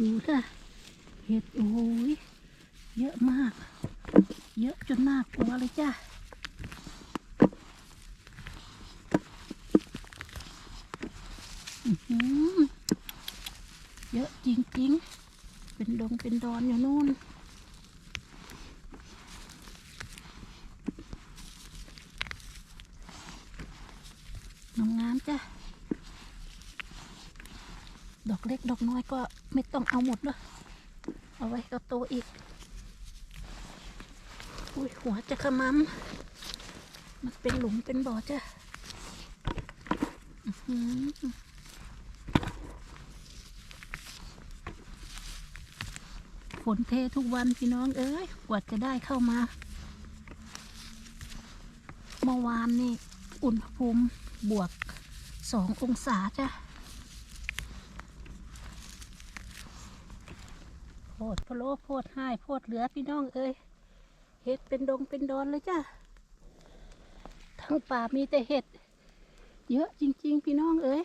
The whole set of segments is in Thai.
ดูค่ะเห็ดโอ้ยเยอะมาก เยอะจนน่ากลัวเลยจ้ะอื้อหือเยอะจริงๆ เป็นดงเป็นดอนอยู่นู่นงามๆจ้ะ ดอกเล็กดอกน้อยก็ ไม่ต้องเอาหมดเนอะเอาไว้ก็โตอีก อุ้ยหัวจะขมำมันเป็นหลุมเป็นบ่อจ้ะฝนเททุกวันพี่น้องเอ้ยกว่าจะได้เข้ามา เมื่อวานนี่ อุณหภูมิบวกสององศาจ้ะ โพ ดพะโล้โพดให้โพดเหลือพี่น้องเอ้ยเห็ดเป็นดงเป็นดอนเลยจ้ะทั้งป่ามีแต่เห็ด เยอะจริง ๆ พี่น้องเอ้ย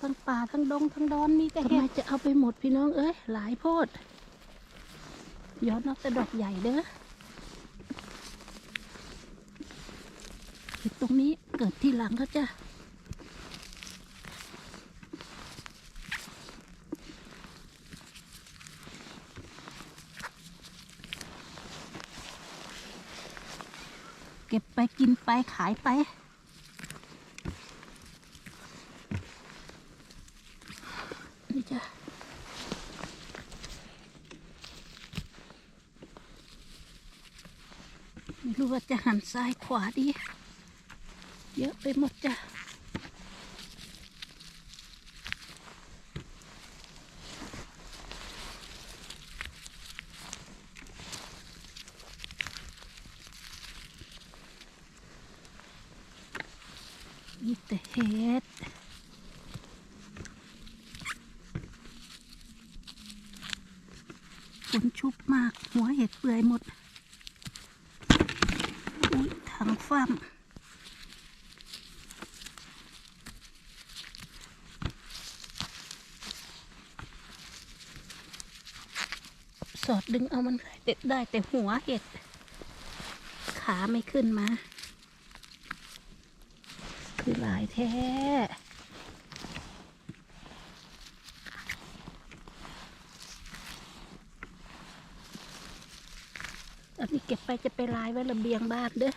ทั้งป่าทั้งดงทั้งดอนมีแต่เห็ดจะเอาไปหมดพี่น้องเอ้ยหลายโพดย้อนนอกแต่ดอกใหญ่เด้อเห็ดตรงนี้เกิดที่หลังเขาจ้ะ เก็บไปกินไปขายไป นี่จ้ะไม่รู้ว่าจะหันซ้ายขวาดี เยอะไปหมดจ้ะ มีแต่เห็ด ฝนชุบมาก หัวเห็ดเปื่อยหมดอุ้ยถังฟ้ามสอดดึงเอามันเด็ดได้แต่หัวเห็ด ขาไม่ขึ้นมา คือหลายแท้ อันนี้เก็บไป จะไปลายไว้ระเบียงบ้านเด้อ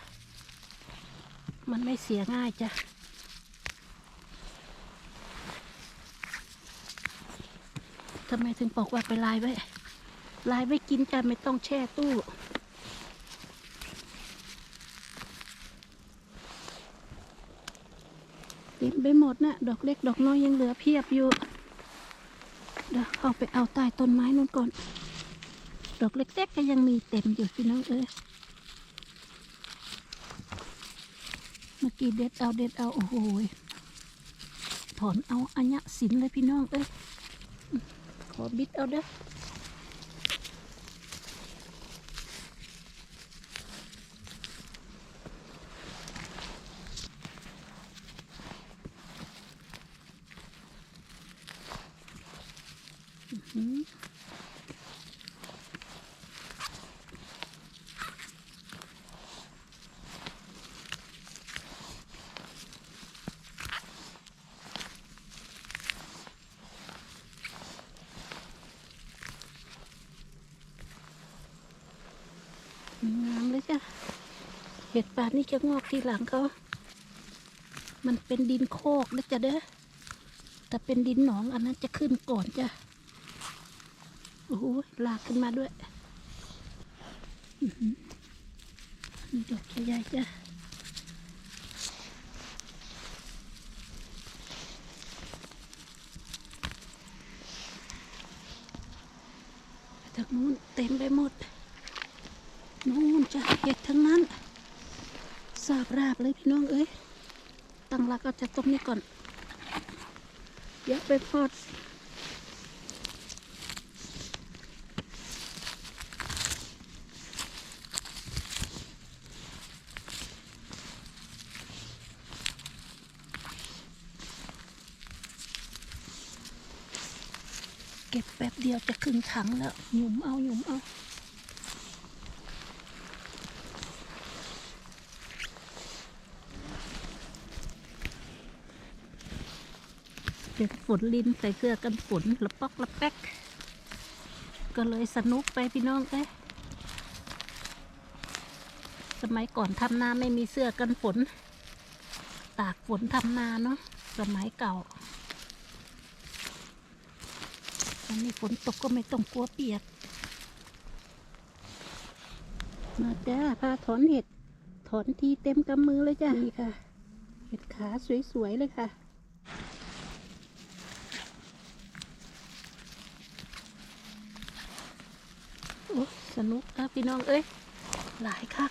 มันไม่เสียง่ายจ้ะทำไมถึงบอกว่าไปลายไว้ ลายไว้กินกันไม่ต้องแช่ตู้ เต็มไปหมดนะดอกเล็กดอกน้อยยังเหลือเพียบอยู่เดี๋ยวเข้าไปเอาใต้ต้นไม้นู่นก่อน ดอกเล็กๆก็ยังมีเต็มอยู่พี่น้องเอ้ยเมื่อ กี้เด็ดเอาเด็ดเอาโอ้โหถอนเอาอัญญะสินเลยพี่น้องเอ้ยขอบิดเอาเด้ออืมงามเลยจ้ะ เห็ดป่านี่จะงอกทีหลังเขา มันเป็นดินโคกนะจ๊ะเด้อแต่เป็นดินหนองอันนั้นจะขึ้นก่อนจ้ะ โอ้โหลากขึ้นมาด้วยอื้อหือนี่ดอกใหญ่ๆจ้ะทางนู้นเต็มไปหมด นู้นจะเห็ดทั้งนั้น สาบราบเลยพี่น้องเอ้ยตั้งหลักก็จะตรงนี้ก่อนเยอะไปพอดเก็บแป๊บเดียวจะครึ่งถังแล้ว หยุมเอาหยุมเอา เด็กฝนลินใส่เสื้อกันฝนละปอกละแป๊ก ก็เลยสนุกไปพี่น้องเอ้ยสมัยก่อนทำนาไม่มีเสื้อกันฝน ตากฝนทำนาเนาะสมัยเก่าอันนี้ฝนตกก็ไม่ต้องกลัวเปียก มาจ้าพาถอนเห็ด ถอนทีเต็มกำมือเลยจ้านี่ค่ะ เห็ดขาสวยๆเลยค่ะ โอ้ สนุกครับพี่น้องเอ้ยหลายคัก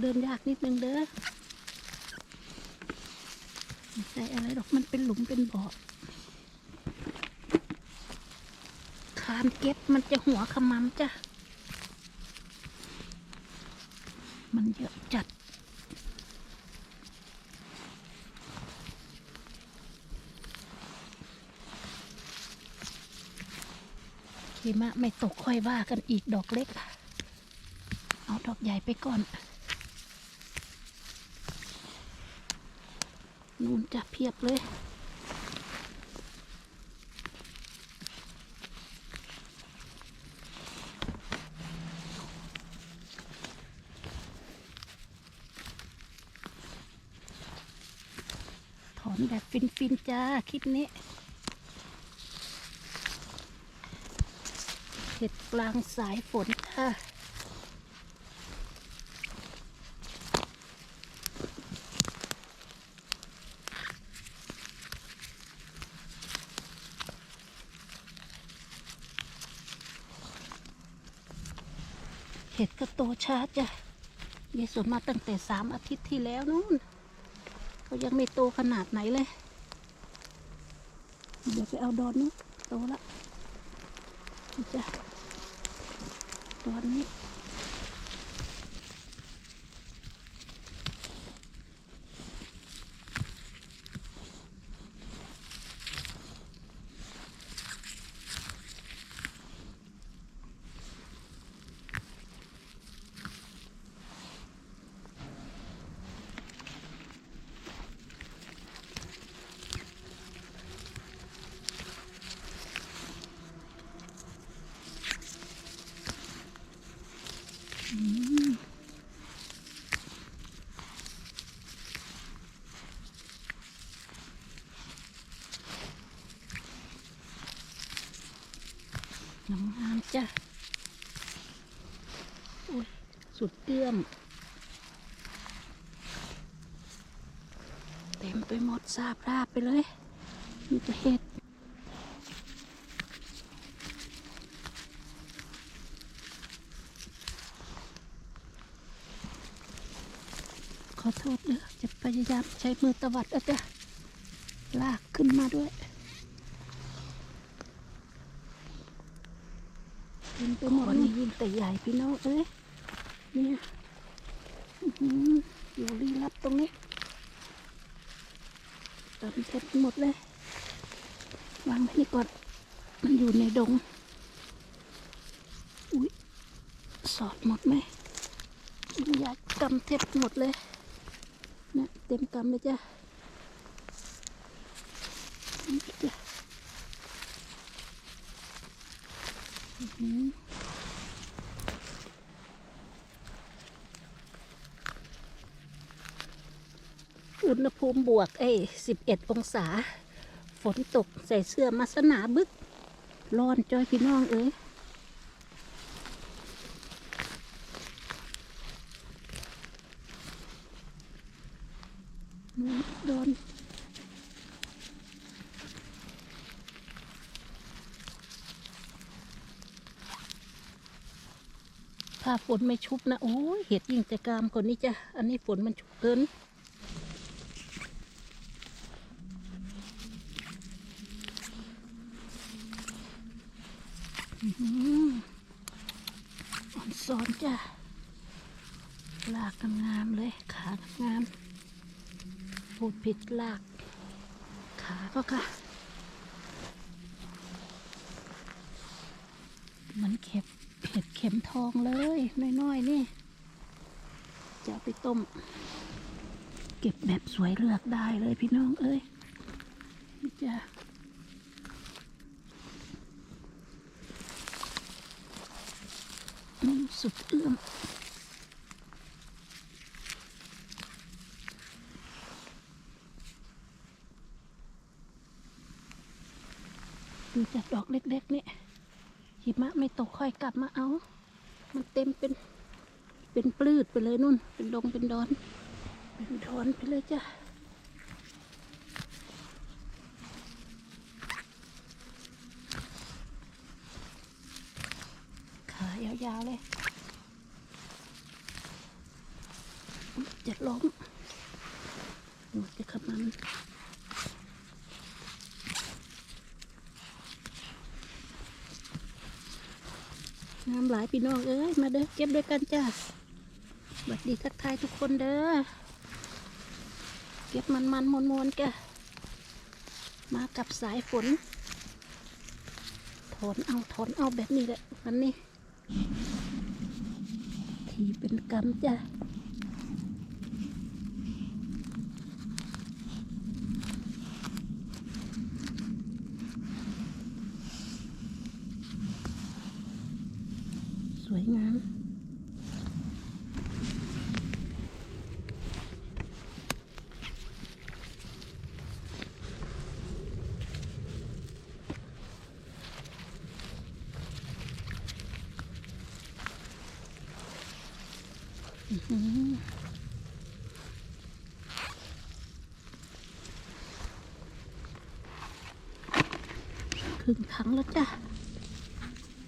เดินยากนิดนึงเด้อไม่ใช่อะไรหรอกมันเป็นหลุมเป็นบ่อคานเก็บมันจะหัวขมำจ้ะ มันเยอะจัด หิมะไม่ตกค่อยว่ากันอีกดอกเล็ก เอาดอกใหญ่ไปก่อน นู่นจะเพียบเลยถอนแบบฟินๆจ้า คลิปนี้ เห็ดกลางสายฝนค่ะเห็ดก็โตช้าจ้ะยายสวนมาตั้งแต่สามอาทิตย์ที่แล้วนู่นก็ยังไม่โตขนาดไหนเลย เดี๋ยวไปเอาดอนนู้นโตละ นี่จ้ะดอนนี้ น้ำงามจ้ะอุ้ยสุดเตี้ยม เต็มไปหมดซาบราบไปเลยมีแต่เห็ดขอโทษเด้อจะพยายามใช้มือตวัดเอาจ้ะลากขึ้นมาด้วย เต็มไปหมดนี่ยิ่งแต่ใหญ่พี่น้องเอ้ยเนี่ยอยู่รีรับตรงนี้ตามเสร็จหมดเลยวางไว้นี่ก่อนมันอยู่ในดงอุ้ยสอดหมดไหมอยากกำเท็บหมดเลยนะเต็มกำเลยจ้ะนี่จ้ะ อื้อหือ อุณหภูมิบวกเอ้สิบเอ็ดองศา ฝนตกใส่เสื้อมาสนาบึก ร้อนจอยพี่น้องเอ้ยโดนถ้าฝนไม่ชุบนะ โอ้ยเห็ดยิ่งแต่กามคนนี้จ้ะ อันนี้ฝนมันชุบเกิน ร้อนจ้ะลากงามเลย ขางามพูดผิดลาก ขาก็ค่ะ มันเข็บเผ็ดเข็มทองเลย น้อยๆ นี่ จะไปต้ม เก็บแบบสวยเลือกได้เลยพี่น้องเอ้ยจ้า สุดเอื้อมดูจากดอกเล็กๆนี่หิมะไม่ตกค่อยกลับมาเอา มันเต็มเป็น เป็นปลื้ดไปเลยนุ่น เป็นดงเป็นดอน เป็นดอนไปเลยจ้ะขายาวๆเลยอุ๊ย จะล้มหัวจะขมันน้ำหลายพี่น้องเอ้ย มาเด้อเก็บด้วยกันจ้าสวัสดีทักทายทุกคนเด้อ เก็บมันมันมวนมวนแกมากับสายฝน ถอนเอาถอนเอาแบบนี้แหละวันนี้ ทีเป็นกรรมจ้ะสวยงาม อื้อหือ ครึ่งถังแล้วจ้ะ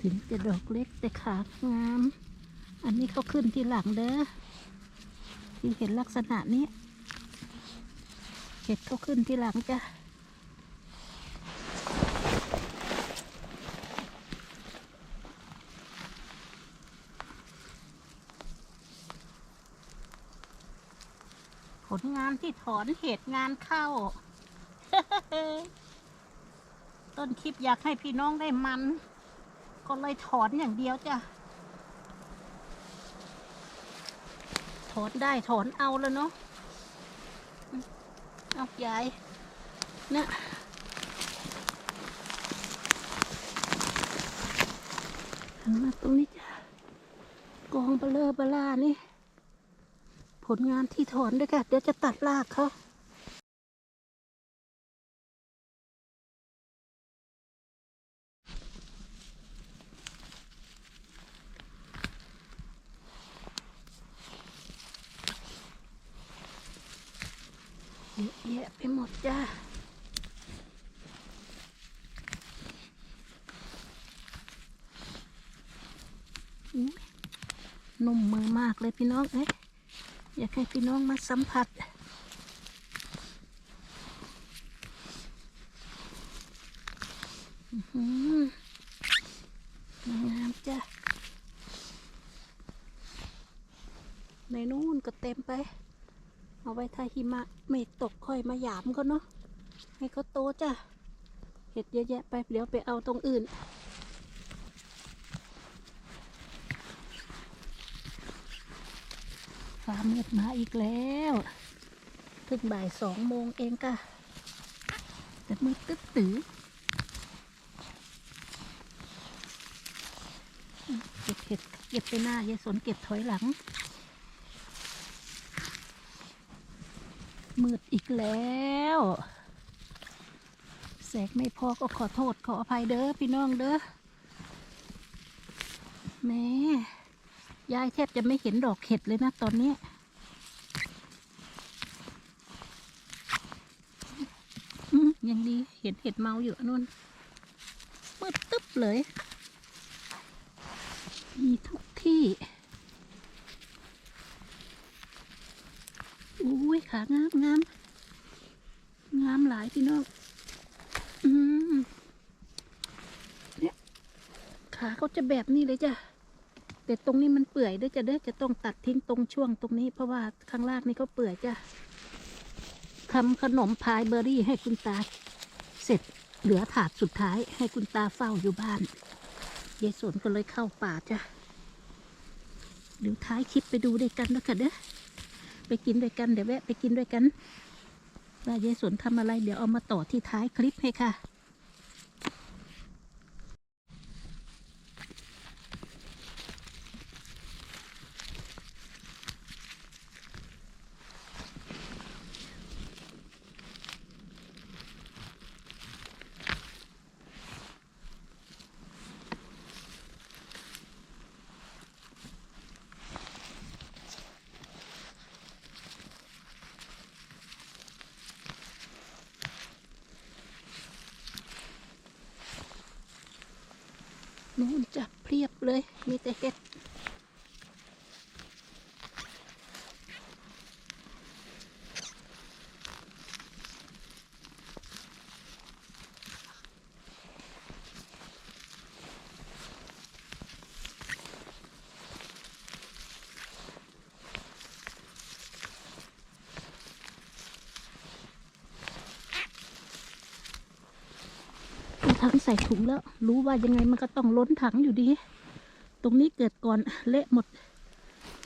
ถึงจะดอกเล็กแต่ขางาม อันนี้เขาขึ้นทีหลังเด้อ ที่เห็นลักษณะนี้ เห็ดเขาขึ้นทีหลังจ้ะผลงานที่ถอนเห็ดงานเข้า ต้นคลิปอยากให้พี่น้องได้มัน ก็เลยถอนอย่างเดียวจ้ะ ถอนได้ถอนเอาแล้วเนาะเอายายเนี่ยหันมาตรงนี้จ้ะ กองเบลอเบลานี่ ผลงานที่ถอนด้วยค่ะ เดี๋ยวจะตัดรากเขาเยอะแยะไปหมดจ้าอุ๊ยนุ่มมือมากเลยพี่น้องเอ้ย อยากให้พี่ น้องมาสัมผัสอื้อหืองามจ้ะ ในนู่นก็เต็มไป เอาไว้ถ้าหิมะไม่ตกค่อยมาหยามเขาเนาะ ให้เขาโตจ้ะ เห็ดเยอะแยะไป เดี๋ยวไปเอาตรงอื่น ฟ้ามืดมาอีกแล้วเพิ่งบ่ายสองโมงเองค่ะแต่มืดตึ๊ดตื้อเก็บเห็ดเก็บไปหน้ายายสนเก็บถอยหลัง มืดอีกแล้วแสกไม่พอก็ขอโทษขออภัยเด้อพี่น้องเด้อแม่ ยายแทบจะไม่เห็นดอกเห็ดเลยนะตอนนี้ ยังดีเห็นเห็ดเมาอยู่นู่นมืดตึ๊บเลย มีทุกที่ อุ้ยขางามงามงามหลายพี่น้องอืมเนี่ยขาเขาจะแบบนี้เลยจ้ะ แต่ตรงนี้มันเปื่อยด้วยจะเด้อจะต้องตัดทิ้งตรงช่วงตรงนี้ เพราะว่าข้างล่างนี่ก็เปื่อยจ้ะทำขนมพายเบอร์รี่ให้คุณตา เสร็จเหลือถาดสุดท้ายให้คุณตาเฝ้าอยู่บ้านยายสนก็เลยเข้าป่าจ้ะเดี๋ยวท้ายคลิปไปดูด้วยกันแล้วกันเด้อไปกินด้วยกันเดี๋ยวแวะไปกินด้วยกันว่ายายสนทำอะไร เดี๋ยวเอามาต่อที่ท้ายคลิปให้ค่ะ นู่นจะเพียบเลย มีแต่เห็ด เอา ถังใส่ถุงแล้ว รู้ว่ายังไงมันก็ต้องล้นถังอยู่ดี ตรงนี้เกิดก่อนเละหมด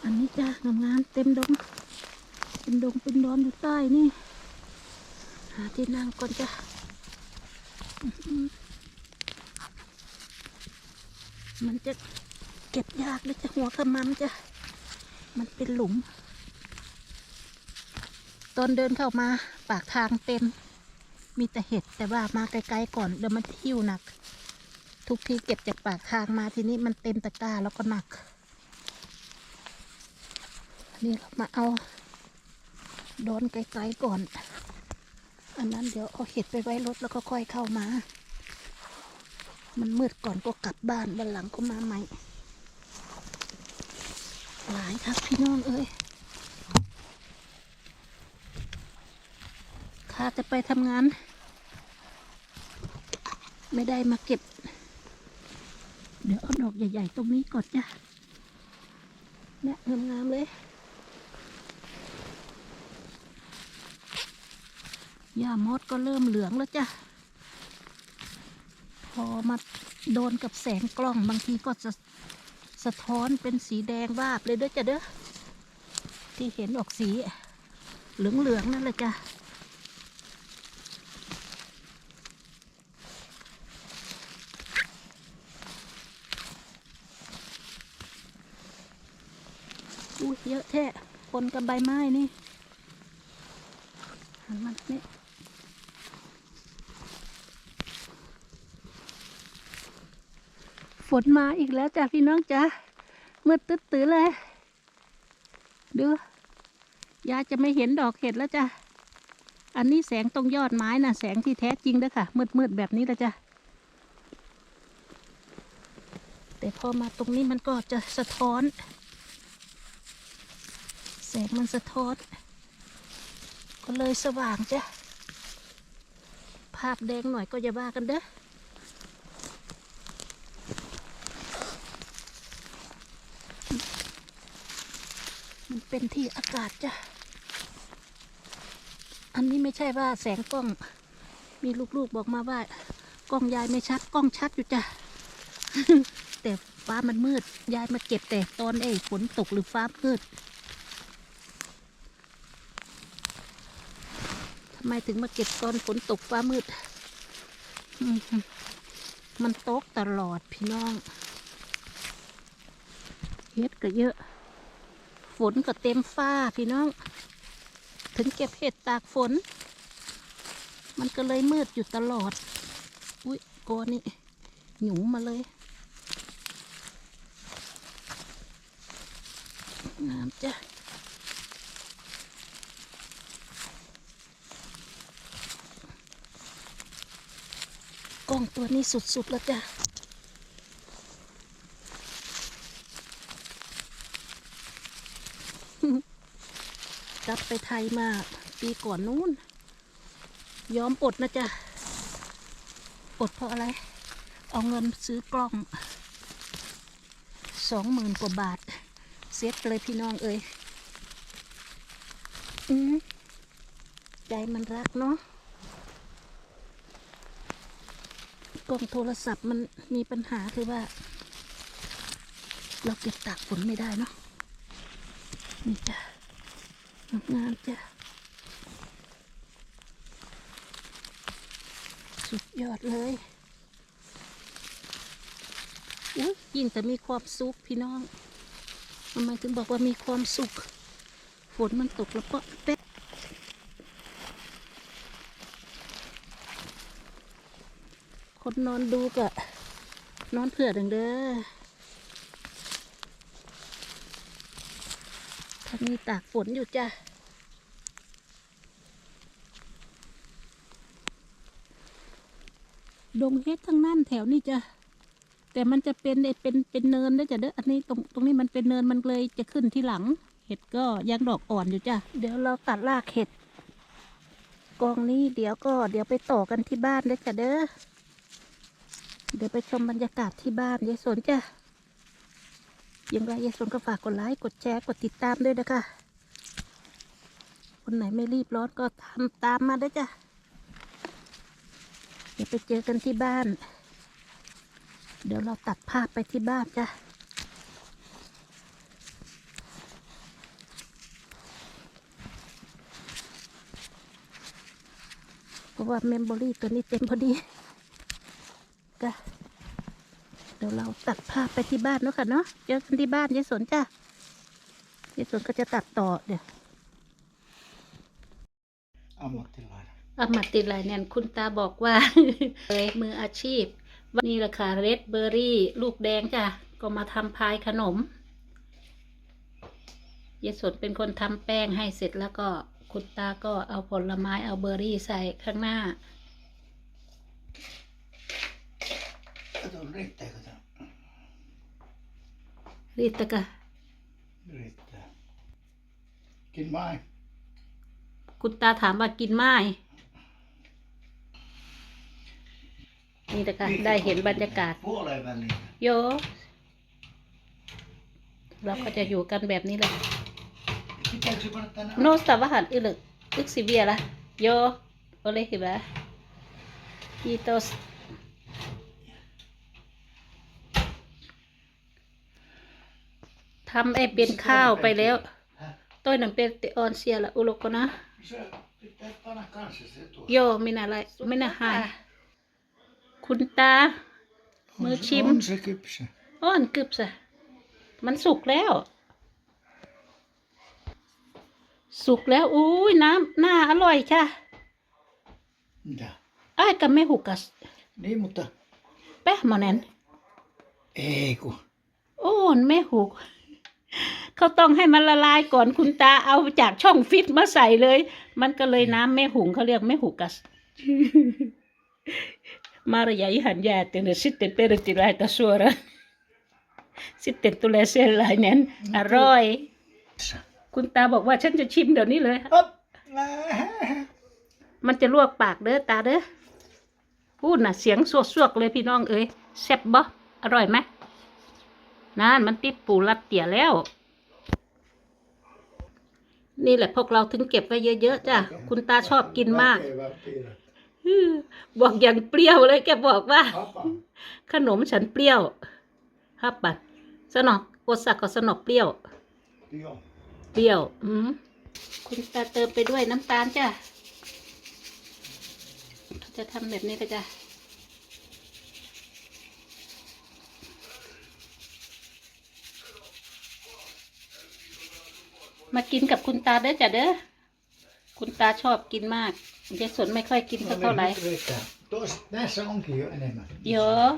อันนี้จ้างามๆเต็มดง เป็นดงเป็นดอนอยู่ใต้นี่ หาที่นั่งก่อนจ้ะมันจะเก็บยากเลยจะหัวขมำจ้ะมันเป็นหลุม ตอนเดินเข้ามาปากทางเต็ม มีแต่เห็ดแต่ว่ามาไกลๆก่อนเดี๋ยวมันหิ้วหนัก ทุกทีเก็บจากปากทางมาทีนี้มันเต็มตะกร้าแล้วก็หนัก นี่เรามาเอาโดนไกลๆก่อน อันนั้นเดี๋ยวเอาเห็ดไปไว้รถแล้วก็ค่อยเข้ามา มันมืดก่อนก็กลับบ้านวันหลังก็มาใหม่ หลายครับพี่น้องเอ้ยาจะไปทำงาน ไม่ได้มาเก็บ เดี๋ยวเอาดอกใหญ่ ๆ ตรงนี้ก่อนจ้ะเนี่ยงามๆเลยหญ้ามดก็เริ่มเหลืองแล้วจ้ะ พอมาโดนกับแสงกล้องบางทีก็จะสะท้อนเป็นสีแดงวาบเลยเด้อจ้ะเด้อที่เห็นออกสีเหลืองๆนั่นแหละจ้ะ อุ้ยเยอะแท้ปน กับใบไม้นี่ หันมันนี่ฝนมาอีกแล้วจ้ะพี่น้องจ้ะมืดตึ๊ดตื้อเลย ดูยายจะไม่เห็นดอกเห็ดแล้วจ้ะ อันนี้แสงตรงยอดไม้นะ่ะ แสงที่แท้จริงเด้อค่ะ มืดมืดๆแบบนี้แล้วจ้ะ แต่พอมาตรงนี้มันก็จะสะท้อน แสงมันสะท้อนก็เลยสว่างจ้ะ ภาพแดงหน่อยก็อย่าบ้ากันเด้อมันเป็นที่อากาศจ้ะ อันนี้ไม่ใช่ว่าแสงกล้อง มีลูกๆบอกมาว่ากล้องยายไม่ชัด กล้องชัดอยู่จ้ะ แต่ฟ้ามันมืด ยายมาเก็บแต่ตอนเอ้ยฝนตกหรือฟ้ามืดำไมถึงมาเก็บตอนฝนตกฟ้ามืด มันตกตลอดพี่น้อง เฮ็ดก็เยอะ ฝนก็เต็มฟ้าพี่น้อง ถึงเก็บเห็ดตากฝน มันก็เลยมืดอยู่ตลอด อุ้ยกอนี่หยุมมาเลยงามจ้ะ ล้องตัวนี้สุดๆแล้วจ้ะกลับไปไทยมาปีก่อนนู้น ยอมอดนะจ๊ะอดเพราะอะไร เอาเงินซื้อกล้องสองหมื่นกว่าบาท เซ็ตเลยพี่น้องเอ้ยอใจมันรักเนาะ กล้องโทรศัพท์มันมีปัญหาคือว่า เราเก็บตากฝนไม่ได้เนาะนี่จ้ะงามจ้ะสุดยอดเลยอุ้ยยิ่งแต่มีความสุขพี่น้องทำไมถึงบอกว่ามีความสุข ฝนมันตกแล้วก็เป๊ะ คนนอนดูกะนอนเผื่อดังเด้อทางนี้ตากฝนอยู่จ้ะดงเฮ็ดทั้งนั้นแถวนี้จ้ะแต่มันจะเป็นเป็นเป็นเนินนะจ้ะเด้ออันนี้ตรงตรงนี้มันเป็นเนินมันเลยจะขึ้นที่หลัง เห็ดก็ยังดอกอ่อนอยู่จ้ะเดี๋ยวเราตัดรากเห็ดกองนี้เดี๋ยวก็เดี๋ยวไปต่อกันที่บ้านนะจ้ะเด้อ เดี๋ยวไปชมบรรยากาศที่บ้านยายสนจ้ะยังไรยายสนก็ฝากกดไลค์กดแชร์กดติดตามด้วยนะคะคนไหนไม่รีบร้อนก็ตามตามมาด้วยจ้ะเดี๋ยวไปเจอกันที่บ้าน เดี๋ยวเราตัดภาพไปที่บ้านจ้ะเพราะว่าเมมโมรี่ตัวนี้เต็มพอดี ก็เดี๋ยวเราตัดภาพไปที่บ้านเนาะค่ะเนาะเจอกันที่บ้านยายสนจ้ะยายสนก็จะตัดต่อเดี๋ยว ammattilainen. อามาติดลายเนี่ยคุณตาบอกว่าเลยมืออาชีพวันนี้ราคาเรดเบอร์รี่ ลูกแดงจ้ะ ก็มาทำพายขนมยายสนเป็นคนทำแป้งให้เสร็จแล้วก็คุณตาก็เอาผลไม้เอาเบอร์รี่ใส่ข้างหน้า Kato, riittääkö tämä? รีดตะกะ Riittää. Kin mai. คุณตาถามว่ากินไม้นี่ตะกะได้เห็นบรรยากาศ Puoleen väliin. โยเราก็จะอยู่กันแบบนี้เลย Pitääkö se panna tänne? No sitä vähän yl, yksi vielä. Joo, ole hyvä. Kiitos. ทำไอ้เป็นข้าวไปแล้ว Häh? ต้ อยนังเป็นติออนเสียละอุลกนะ Se pitää panna kanssa se tuo. โยมินาไรมินาหายคุณตามือ On, ชิม on se kypsä. อ้อนกึบสะมันสุกแล้วสุกแล้วอุ้ยน้ำหน้าอร่อยจ้ะ Mitä? อ้ายกับไม่หุกัส Niin, mutta แป๊ะหมอแนน ei kun. โอ้นไม่หุก เขาต้องให้มันละลายก่อนคุณตาเอาจากช่องฟิตมาใส่เลย มันก็เลยน้ำไม่หุงเขาเรียกไม่หุกัส Marja ihan jäätynyt. Sitten Pertti laita suoraan. Sitten tulee sellainen aroi. Tässä. คุณตาบอกว่าฉันจะชิมเดี๋ยวนี้เลย Hop. มันจะลวกปากเด้อตาเด้อพูดน่ะเสียงสวกๆเลยพี่น้องเอ้ยแซ่บบ่อร่อยไหม นั่นมันติดปูรัดเตี่ยแล้ว นี่แหละพวกเราถึงเก็บไว้เยอะๆจ้ะคุณตาชอบกินมาก บอกอย่างเปรี้ยวเลยแกบอกว่า ขนมฉันเปรี้ยวครับบัดสนอกโอสักก็สนอกเปรี้ยว เปรี้ยว อืมคุณตาเติมไปด้วยน้ำตาลจ้ะจะทำแบบนี้ก็จ้ะ มากินกับคุณตาเด้อจ้ะเด้อคุณตาชอบกินมากยายสนไม่ค่อยกินสัก No เท่าไหร่ niin, nyt riittää. Tuossa, näissä onkin jo enemmän. เยอะ